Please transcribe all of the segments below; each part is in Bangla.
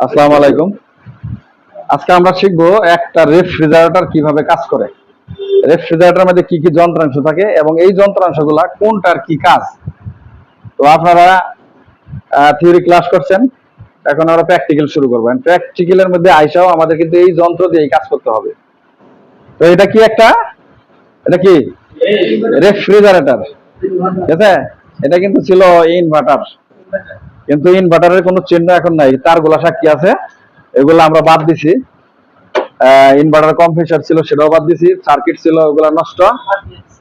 আসসালামু আলাইকুম। আজকে আমরা শিখব একটা রেফ্রিজারেটর কীভাবে কাজ করে। রেফ্রিজারেটরের মধ্যে কি কি যন্ত্রাংশ থাকে এবং এই যন্ত্রাংশগুলা কোনটার কি কাজ। তো আপনারা থিওরি ক্লাস করছেন এখন আমরা প্র্যাকটিক্যাল শুরু করব। প্র্যাকটিক্যালের মধ্যে আইসাও আমাদের কিন্তু এই যন্ত্র দিয়ে কাজ করতে হবে। তো এটা কি একটা? এটা কি? রেফ্রিজারেটর। ঠিক আছে? এটা কিন্তু ছিল ইনভার্টার কিন্তু ইনভার্টারের কোনো চিহ্ন এখন নাই। তারগুলা সাক্ষী আছে? এগুলো আমরা বাদ দিছি। ইনভার্টার কম্প্রেসার ছিল, সেটাও বাদ দিছি। সার্কিট ছিল, ওগুলা নষ্ট।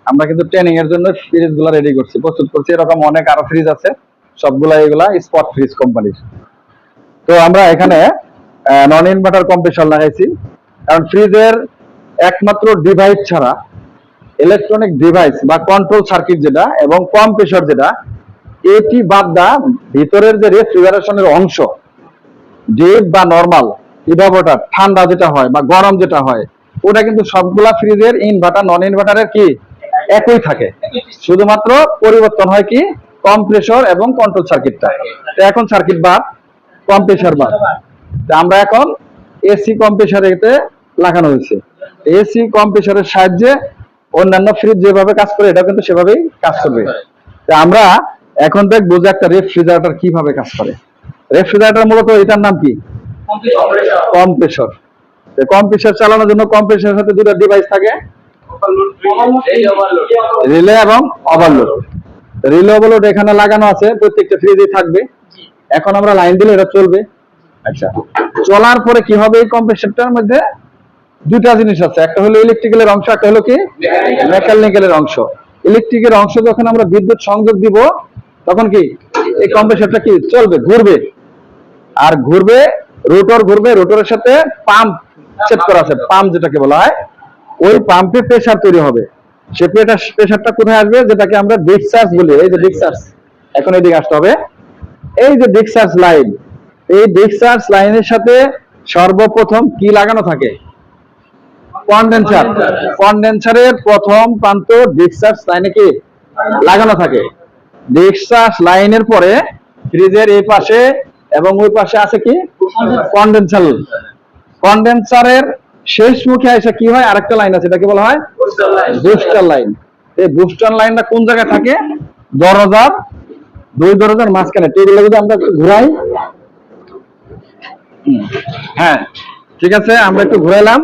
আমরা কিন্তু ট্রেনিং এর জন্য ফ্রিজগুলা রেডি করছি। প্রস্তুত করছি, এরকম অনেক আরও ফ্রিজ আছে। সবগুলা এগুলা স্পট ফ্রিজ কোম্পানির তো আমরা এখানে নন ইনভার্টার কম্প্রেসার লাগাইছি। কারণ ফ্রিজের একমাত্র ডিভাইস ছাড়া ইলেকট্রনিক ডিভাইস বা কন্ট্রোল সার্কিট যেটা এবং কম্প্রেসর যেটা এটি বাদ দা ভিতরের যে রেফ্রিজারেশনের অংশ, ডিপ বা নর্মাল ইভাবোটার ঠান্ডা যেটা হয় বা গরম যেটা হয়, ওটা কিন্তু সবগুলা ফ্রিজের ইনভার্টার নন ইনভার্টারের কি? একই থাকে। শুধুমাত্র পরিবর্তন হয় কি? কম্প্রেসর এবং কন্ট্রোল সার্কিটটা এখন সার্কিট বাদ কম্প্রেসর বাদ আমরা এখন এসি কম্প্রেসর এতে লাগানো হয়েছে। এসি কম্প্রেসরের সাহায্যে অন্যান্য ফ্রিজ যেভাবে কাজ করে এটা কিন্তু সেভাবেই কাজ করবে। আমরা এখন দেখব যে একটা রেফ্রিজারেটর কীভাবে কাজ করে। রেফ্রিজারেটর মূলত এটার নাম কি? কম্প্রেসর। কম্প্রেসর চালানোর জন্য কম্প্রেসরের সাথে দুটো ডিভাইস থাকে। রিলে এবং ওভারলোড রিলে ওভারলোড এখানে লাগানো আছে প্রত্যেকটা ফ্রিজে থাকবে। এখন আমরা লাইন দিলে এটা চলবে। আচ্ছা। চলার পরে কি হবে এই কম্প্রেসরটার মধ্যে? দুটা জিনিস আছে একটা হলো ইলেকট্রিক্যালের অংশ একটা হলো কি? মেকানিক্যালের অংশ। ইলেকট্রিকের অংশ যখন আমরা বিদ্যুৎ সংযোগ দিব তখন কি এই কম্প্রেসরটা কি চলবে ঘুরবে? আর ঘুরবে রোটর ঘুরবে রোটরের সাথে পাম্প সেট করা আছে পাম্প যেটাকে বলা হয় ওই পাম্পে প্রেসার তৈরি হবে। সে প্রেসারটা কোথায় আসবে? যেটাকে আমরা ডিসচার্জ বলি। এই যে ডিসচার্জ এখন এদিকে আসতে হবে। এই যে ডিসচার্জ লাইন এই ডিসচার্জ লাইনের সাথে সর্বপ্রথম কি লাগানো থাকে? কন্ডেন্সার কন্ডেন্সারের প্রথম প্রান্ত ডিসচার্জ লাইনে কি লাগানো থাকে? ডিসচার্জ লাইনের পরে ফ্রিজের এই পাশে এবং ওই পাশে আছে কি? কন্ডেন্সার কন্ডেন্সারের শেষ মুখে এসে কি হয়? আরেকটা লাইন আছে এটাকে বলা হয় বুস্টার লাইন এই বুস্টার লাইনটা কোন জায়গায় থাকে? দরজার দুই দরজার মাঝখানে। টেবিলে যদি আমরা ঘুরাই। হ্যাঁ ঠিক আছে আমরা একটু ঘুরাইলাম।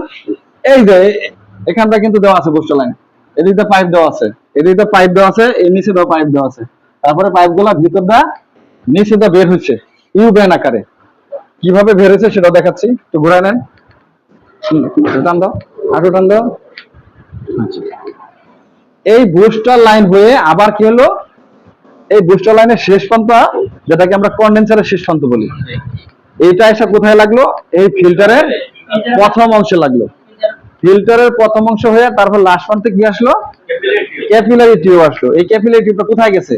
এই যে এখানটা কিন্তু দেওয়া আছে বুস্টার লাইন এদিকে পাইপ দেওয়া আছে। এদিকে পাইপ দেওয়া আছে এই নিচে দেওয়া পাইপ দেওয়া আছে। তারপরে পাইপগুলা ভিতরটা নিচে দিয়ে বের হচ্ছে ইউ ব্যান আকারে। কীভাবে বের হয়েছে সেটা দেখাচ্ছি, একটু ঘুরাই নেন। টান দাও আটু টান দাও। আচ্ছা। এই বুস্টার লাইন হয়ে আবার কি হলো? এই বুস্টার লাইনের শেষ প্রান্ত, যেটাকে আমরা কন্ডেন্সারের শেষ প্রান্ত বলি। এইটা এসে কোথায় লাগল? এই ফিল্টারের প্রথম অংশে লাগল। ফিল্টারের প্রথম অংশ হয়ে তারপর লাস্ট প্রান্তে কি আসলো? ক্যাপিলারি টিউব আসলো। এই ক্যাপিলারি টিউবটা কোথায় গেছে?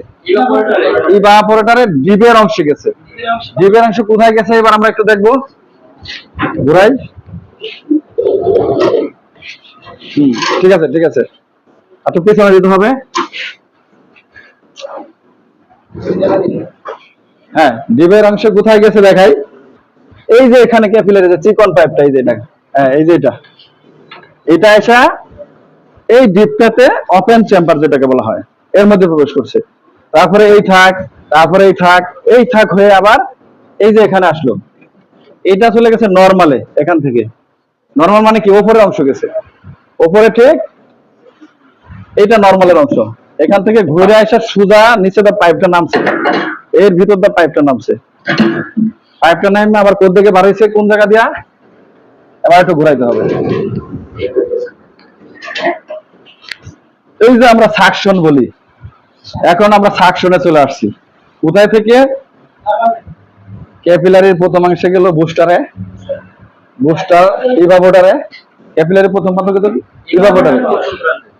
ইভাপোরেটরের ডিবের অংশে গেছে। ডিবের অংশ কোথায় গেছে? এবার আমরা একটু দেখব। ঘুরাই। ঠিক আছে ঠিক আছে। একটু পেছনে যেতে হবে। হ্যাঁ ডিবের অংশ কোথায় গেছে দেখাই। এই যে এখানে ক্যাপিলারি যে চিকন পাইপটা, এই যে এটা। হ্যাঁ এই যে এটা। এটা এসা এই ডিপটাতে ওপেন চেম্বার যেটাকে বলা হয়, এর মধ্যে প্রবেশ করছে। তারপরে এই থাক, তারপরে এই থাক এই থাক হয়ে আবার এই যে এখানে আসলো। এটা চলে গেছে নর্মালে এখান থেকে। নর্মাল মানে কি? ওপরের অংশ গেছে। ওপরে ঠিক এইটা নর্মালের অংশ। এখান থেকে ঘুরে আসা সুজা নিচে দা পাইপটা নামছে। এর ভিতর দা পাইপটা নামছে। পাইপটা নামে আবার কোন দিকে হয়েছে কোন জায়গা দিয়া? এবার একটু ঘুরাইতে হবে। এই যে আমরা সাকশন বলি, এখন আমরা সাকশনে চলে আসছি। কোথায় থেকে? ক্যাপিলারির প্রথম অংশে গেল বুস্টারে বুস্টার ইভাবোটারে ক্যাপিলারির প্রথম প্রান্ত কত ইভাবোটারে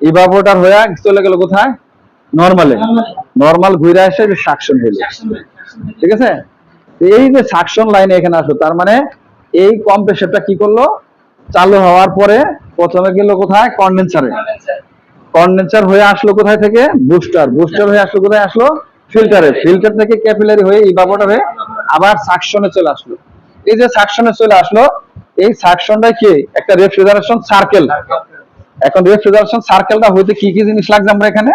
ইভাবোটার হয়ে চলে গেল কোথায়? নরমালে নরমাল ঘুরে আসে যে সাকশন হইল ঠিক আছে? এই যে সাকশন লাইনে এখানে আসলো, তার মানে এই কম্প্রেসারটা কি করল? চালু হওয়ার পরে প্রথমে গেল কোথায়? কন্ডেন্সারে কন্ডেন্সার হয়ে আসলো কোথায় থেকে? বুস্টার বুস্টার হয়ে আসলো কোথায় আসলো? ফিল্টারে ফিল্টার থেকে ক্যাপিলারি হয়ে ইভাপোটার হয়ে আবার সাকশনে চলে আসলো। এই যে সাকশনে চলে আসলো, এই সাকশনটা কি? একটা রেফ্রিজারেশন সার্কেল এখন রেফ্রিজারেশন সার্কেলটা হইতে কি কি জিনিস লাগছে আমরা এখানে?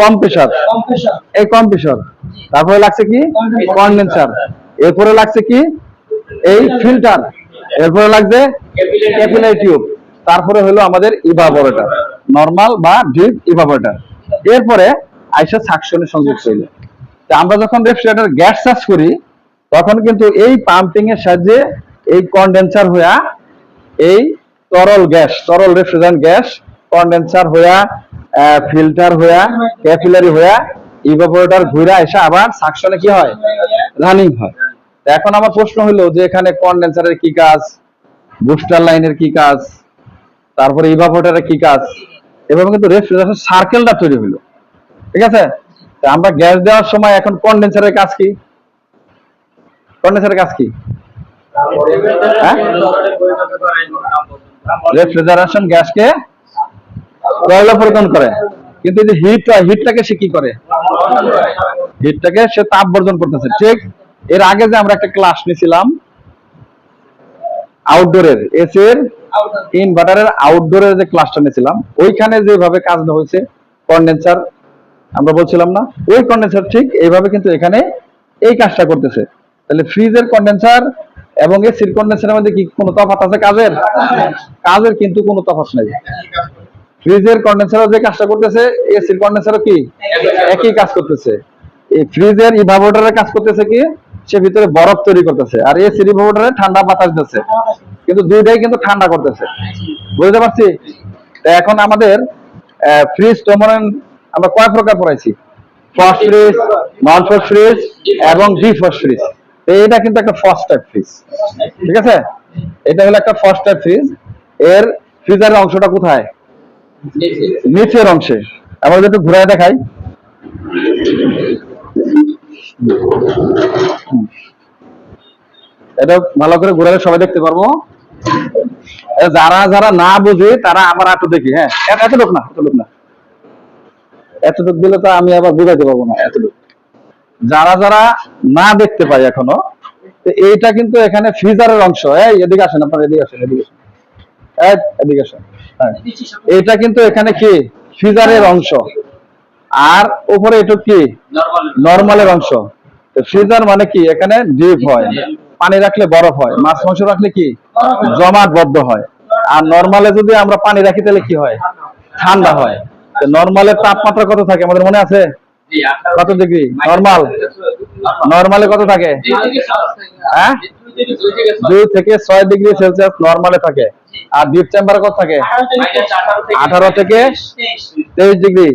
কম্প্রেসর এই কম্প্রেসর তারপরে লাগছে কি. কন্ডেন্সার এরপরে লাগছে কি? এই ফিল্টার এরপরে লাগছে ক্যাপিলারি টিউব তারপরে হলো আমাদের ইভাপোরেটর নরমাল বা ডিপ ইভাপোরেটর এরপরে আইসা সাকশনের সংযোগ ছিল তা আমরা যখন রেফ্রিজারেটর গ্যাস চার্জ করি, তখন কিন্তু এই পাম্পিং এর সাহায্যে এই কন্ডেন্সার হইয়া এই তরল গ্যাস তরল রেফ্রিজারেন্ট গ্যাস কন্ডেন্সার হইয়া ফিল্টার হইয়া ক্যাপিলারি হইয়া ইভাপোরেটর ঘুরে এসে আবার সাকশনে কি হয়? রানিং হয়। এখন আমার প্রশ্ন হলো যে এখানে কন্ডেন্সারের কি কাজ? বুস্টার লাইনের কি কাজ? তারপরে ইভাপোরেটরের কি কাজ? এভাবে কিন্তু রেফ্রিজারেশন সার্কেলটা তৈরি হলো ঠিক আছে? আমরা গ্যাস দেওয়ার সময় এখন কন্ডেন্সারের কাজ কি? কন্ডেন্সারের কাজ কি? হ্যাঁ? রেফ্রিজারেশন গ্যাসকে কয়লা পরিবর্তন করে। কিন্তু যে হিট হিটটাকে সে কি করে? হিটটাকে সে তাপ বর্জন করতেছে। ঠিক? এর আগে যে আমরা একটা ক্লাস নিয়েছিলাম আউটডোরের এসির ইনভার্টারের আউটডোরের যে ক্লাসটা নিয়েছিলাম, ওইখানে যেভাবে কাজটা হয়েছে কন্ডেন্সার আমরা বলছিলাম না, ওই কন্ডেন্সার ঠিক এইভাবে কিন্তু এখানে এই কাজটা করতেছে। তাহলে ফ্রিজের কন্ডেন্সার এবং এসির কন্ডেন্সারের মধ্যে কি কোনো আছে কাজের? কাজের কিন্তু কোনো নেই। ফ্রিজের যে কাজটা করতেছে কন্ডেন্সারও কি? একই কাজ করতেছে। এই ফ্রিজের ইভাপোরেটরের কাজ করতেছে কি? সে ভিতরে বরফ তৈরি করতেছে। আর এসির ইভাপোরেটরে ঠান্ডা বাতাস দিচ্ছে কিন্তু দুইটাই কিন্তু ঠান্ডা করতেছে। বুঝতে পারছি? এখন আমাদের ফ্রিজ তো আমরা কয় প্রকার পড়াইছি? Frost fridge non frost fridge এবং ডি ফার্স্ট ফ্রিজ এটা কিন্তু একটা ফার্স্ট টাইপ ফ্রিজ ঠিক আছে? এটা হলো একটা ফার্স্ট টাইপ ফ্রিজ এর ফ্রিজারের অংশটা কোথায়? নিচের অংশে। আমরা যদি ঘুরায় দেখাই। এটা ভালো করে ঘুরালে সবাই দেখতে পারব। যারা যারা না বুঝে তারা আবার একটু দেখি হ্যাঁ। এ- এতটুক না এতটুক না। এতটুক দিলে তো আমি আবার বুঝাইতে পারব না এতটুক। যারা যারা না দেখতে পাই এখনও এইটা কিন্তু এখানে ফ্রিজারের অংশ। এই এদিকে আসেন আপনার এদিকে আসেন এদিকে আসেন। এদিকে আসেন হ্যাঁ। এটা কিন্তু এখানে কি? ফ্রিজারের অংশ। আর উপরে এটা কি? নরমালের অংশ। ফ্রিজার মানে কি? এখানে ডিপ হয়। পানি রাখলে বরফ হয়, মাছ মাংস রাখলে কি? জমাট বদ্ধ হয়। আর নরমালে যদি আমরা পানি রাখি, তাহলে কি হয়? ঠান্ডা হয়। নরমালের তাপমাত্রা কত থাকে আমাদের মনে আছে? কত ডিগ্রি? নরমাল নরমালে কত থাকে? হ্যাঁ? দুই থেকে ছয় ডিগ্রি সেলসিয়াস নরমালে থাকে। আর ডিপ চেম্বারে কত থাকে? আঠারো থেকে তেইশ ডিগ্রি।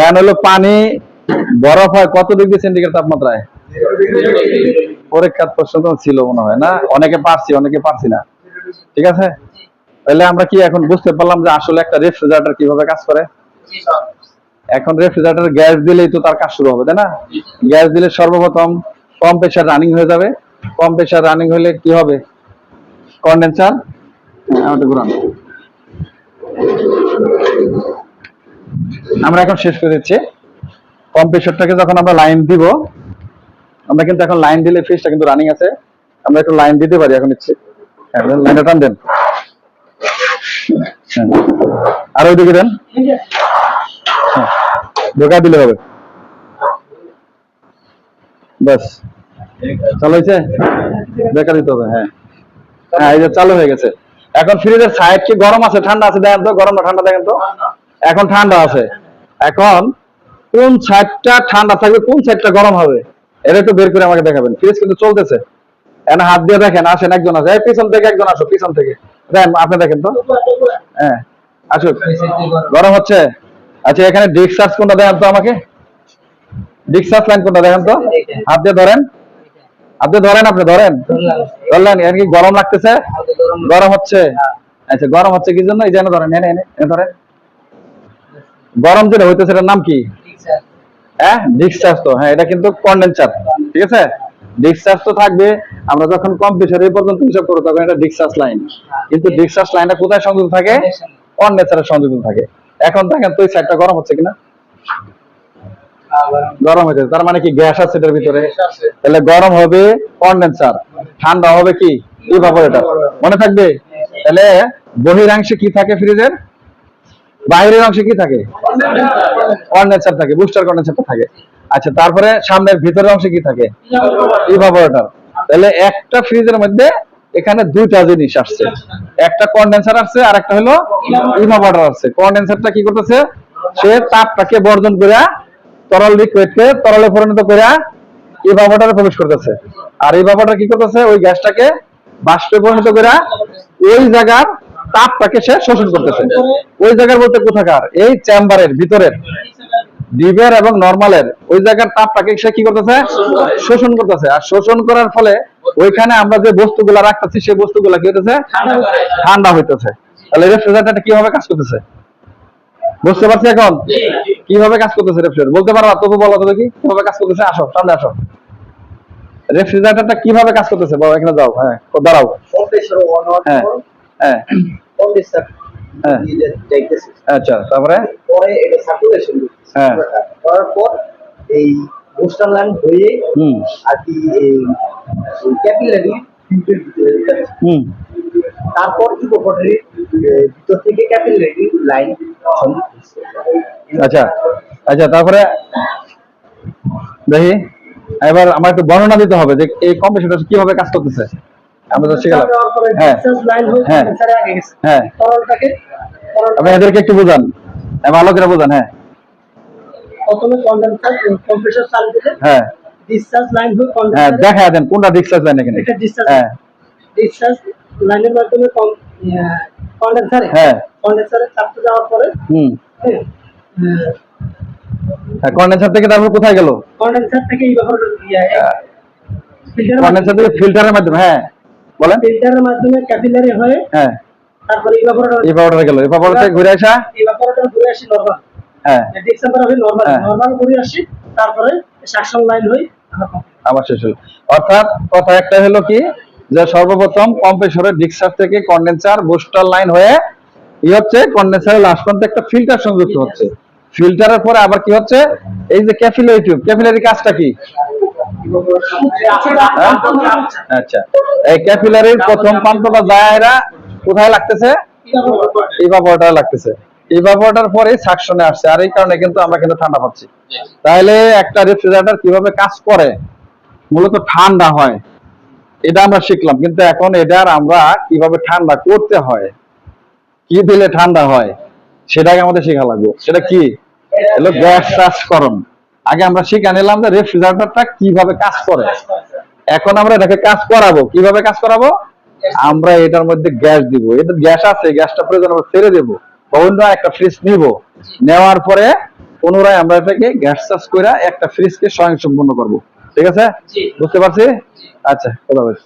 এখন হলো পানি, বরফ হয় কত ডিগ্রি সেন্টিগ্রেড তাপমাত্রায়? পরীক্ষার প্রশ্ন তো ছিল মনে হয়, না? অনেকে পারছি অনেকে পারছি না। ঠিক আছে? তাহলে আমরা কি এখন বুঝতে পারলাম যে আসলে একটা রেফ্রিজারেটর কীভাবে কাজ করে? এখন রেফ্রিজারেটর গ্যাস দিলেই তো তার কাজ শুরু হবে, তাই না? গ্যাস দিলে সর্বপ্রথম কম প্রেশার রানিং হয়ে যাবে। কম প্রেশার রানিং হলে কি হবে? কন্ডেন্সার ঘুরান। আমরা এখন শেষ করে দিচ্ছি। কম্প্রেসরটাকে যখন আমরা লাইন দিব আমরা কিন্তু এখন লাইন দিলে ফ্রিজটা কিন্তু রানিং আছে। আমরা একটু লাইন দিতে পারি এখন ইচ্ছে। হ্যাঁ লাইনটা টান দেন। হ্যাঁ। আর ওইদিকে দেন। হ্যাঁ। ঢোকা দিলে হবে। ব্যাস। চালু হয়েছে? দেখা দিতে হবে হ্যাঁ। হ্যাঁ এই যে চালু হয়ে গেছে। এখন ফ্রিজের সাইড কি গরম আছে? ঠান্ডা আছে? দেখেন তো গরম না ঠান্ডা দেখেন তো। এখন ঠান্ডা আছে। এখন কোন সাইডটা ঠান্ডা থাকবে কোন সাইডটা গরম হবে? এটা একটু বের করে আমাকে দেখাবেন। ফ্রিজ কিন্তু চলতেছে। এখন হাত দিয়ে দেখেন, আসেন একজন আছে পিছন থেকে একজন আসো পিছন থেকে। আপনি দেখেন তো। হ্যাঁ আসুক। গরম হচ্ছে। আচ্ছা এখানে ডিসচার্জ কোনটা দেখেন তো আমাকে? লাইন কোনটা দেখেন তো? হাত দিয়ে ধরেন। আপনি ধরেন আপনি, ধরেন। ধরলেন, এর কি গরম লাগতেছে? গরম হচ্ছে। আচ্ছা গরম হচ্ছে কি জন্য? এই যেন ধরেন এনে এনে ধরেন। গরম যেটা হইতেছে, এটার নাম কি? হ্যাঁ ডিসচার্জ তো হ্যাঁ এটা কিন্তু কন্ডেন্সার ঠিক আছে? ডিসচার্জ তো থাকবে আমরা যখন কম্পিউটার পর্যন্ত হিসাব করব তখন এটা ডিসচার্জ লাইন কিন্তু ডিসচার্জ লাইনটা কোথায় সংযুক্ত থাকে? কন্ডেন্সারে সংযুক্ত থাকে। এখন দেখেন তো এই সাইডটা গরম হচ্ছে কিনা? গরম হয়েছে তার মানে কি গ্যাস আছে এটার ভিতরে? তাহলে গরম হবে কন্ডেন্সার ঠান্ডা হবে কি? ইভাপোরেটর মনে থাকবে? তাহলে বহিরাংশে কি থাকে ফ্রিজের বাইরের অংশে কি থাকে? কন্ডেন্সার থাকে বুস্টার কন্ডেন্সারটা থাকে। আচ্ছা তারপরে সামনের ভিতরের অংশে কি থাকে? ইভাপোরেটর তাহলে একটা ফ্রিজের মধ্যে এখানে দুইটা জিনিস আসছে। একটা কন্ডেন্সার আসছে আর একটা হলো ইভাপোরেটর আসছে। কন্ডেন্সারটা কি করতেছে? সে তাপটাকে বর্জন করে তরল লিকুইডকে তরলে পরিণত করে ইভাপোরেটরে প্রবেশ করতেছে। আর ইভাপোরেটর কি করতেছে? ওই গ্যাসটাকে বাষ্পে পরিণত করে ওই জায়গার তাপটাকে সে শোষণ করতেছে। ওই জায়গার বলতে কোথাকার? এই চেম্বারের ভিতরের। ডিপের এবং নরমালের। ওই জায়গার তাপটাকে সে কি করতেছে? শোষণ করতেছে। আর শোষণ করার ফলে ওইখানে আমরা যে বস্তুগুলা রাখতেছি সেই বস্তুগুলা কি হইতেছে? ঠান্ডা হইতেছে। তাহলে রেফ্রিজারেটরটা কীভাবে কাজ করতেছে? বুঝতে পারছি এখন? কীভাবে কাজ করতেছে রেফ্রিজারেটর? বলতে পারবা তবু বলো তো দেখি কীভাবে কাজ করতেছে? আসো সামনে আসো। রেফ্রিজারেটরটা কীভাবে কাজ করতেছে? বলো এখানে যাও হ্যাঁ দাঁড়াও। হ্যাঁ। হ্যাঁ। হ্যাঁ। আচ্ছা তারপরে? পরে এটা সার্কুলেশন হ্যাঁ। করার পর এই লাইন হয়ে আর কি ক্যাপিলারি তারপর ইকোপটারি ভিতর থেকে ক্যাপিলারি লাইন আচ্ছা আচ্ছা তারপরে? দেখি। এবার আমার একটু বর্ণনা দিতে হবে যে এই কম্পিউটার কীভাবে কাজ করতেছে। আমরা তো শিখলাম হ্যাঁ। লাইন হয়ে হ্যাঁ। কন্ডেন্সারে আগে গেছে। হ্যাঁ। তরলটাকে তরল আপনি এদেরকে একটু বুঝান। হ্যাঁ, ভালো করে বুঝান হ্যাঁ। প্রথমে কন্ডেন্সার কম্প্রেসর চালু দিলে হ্যাঁ। ডিসচার্জ লাইন হয়ে হ্যাঁ কন্ডেন্সারে দেখা দেন কোনটা ডিসচার্জ লাইন এখানে? এটা ডিসচার্জ হ্যাঁ। ডিসচার্জ লাইনের মাধ্যমে কন্ডেন্সারে হ্যাঁ। কন্ডেন্সারে চাপতে যাওয়ার পরে হুম। হ্যাঁ। কন্ডেন্সার থেকে তারপর কোথায় গেল? কন্ডেন্সার থেকে এই ব্যাপার কন্ডেন্সার থেকে ফিল্টারের মাধ্যমে হ্যাঁ। বলেন। ফিল্টারের মাধ্যমে ক্যাপিলারি হয়ে। হ্যাঁ। তারপরে এই পাউডারে গেল। থেকে ঘুরে আসা? ব্যাপারটা ঘুরে আসি নরমাল হ্যাঁ। ডিসেম্বর হবে নরমাল। নরমাল ঘুরে আসি তারপরে সাকশন লাইন হই আবার শেষ হলো। অর্থাৎ কথা একটা হলো কি? যে সর্বপ্রথম কম্প্রেসরের থেকে কন্ডেন্সার বুস্টার লাইন হয়ে ই হচ্ছে কন্ডেন্সারের লাস্ট পর্যন্ত একটা ফিল্টার সংযুক্ত হচ্ছে। ফিল্টারের পরে আবার কি হচ্ছে? এই যে ক্যাপিলারি টিউব ক্যাপিলারি কাজটা কি? আচ্ছা। এই ক্যাপিলারির প্রথম প্রান্তটা জায়গা কোথায় লাগতেছে? ইভাপোরেটর লাগতেছে। ইভাপোরেটর পরে সাকশনে আসছে। আর এই কারণে কিন্তু আমরা কিন্তু ঠান্ডা পাচ্ছি। তাহলে একটা রেফ্রিজারেটর কীভাবে কাজ করে? মূলত ঠান্ডা হয়। এটা আমরা শিখলাম। কিন্তু এখন এটার আমরা কীভাবে ঠান্ডা করতে হয়? কি দিলে ঠান্ডা হয়? সেটাকে আমাদের শেখা লাগবে। সেটা কি? গ্যাস চাষকরণ আগে আমরা শিখে নিলাম যে রেফ্রিজারেটরটা কীভাবে কাজ করে। এখন আমরা এটাকে কাজ করাবো। কীভাবে কাজ করাবো? আমরা এটার মধ্যে গ্যাস দিব। এটা গ্যাস আছে গ্যাসটা প্রয়োজন আমরা ছেড়ে দেবো। বা অন্য একটা ফ্রিজ নিব। নেওয়ার পরে পুনরায় আমরা এটাকে গ্যাস চাষ করে একটা ফ্রিজকে স্বয়ংসম্পূর্ণ করব। ঠিক আছে? বুঝতে পারছি? আচ্ছা কথা বলছি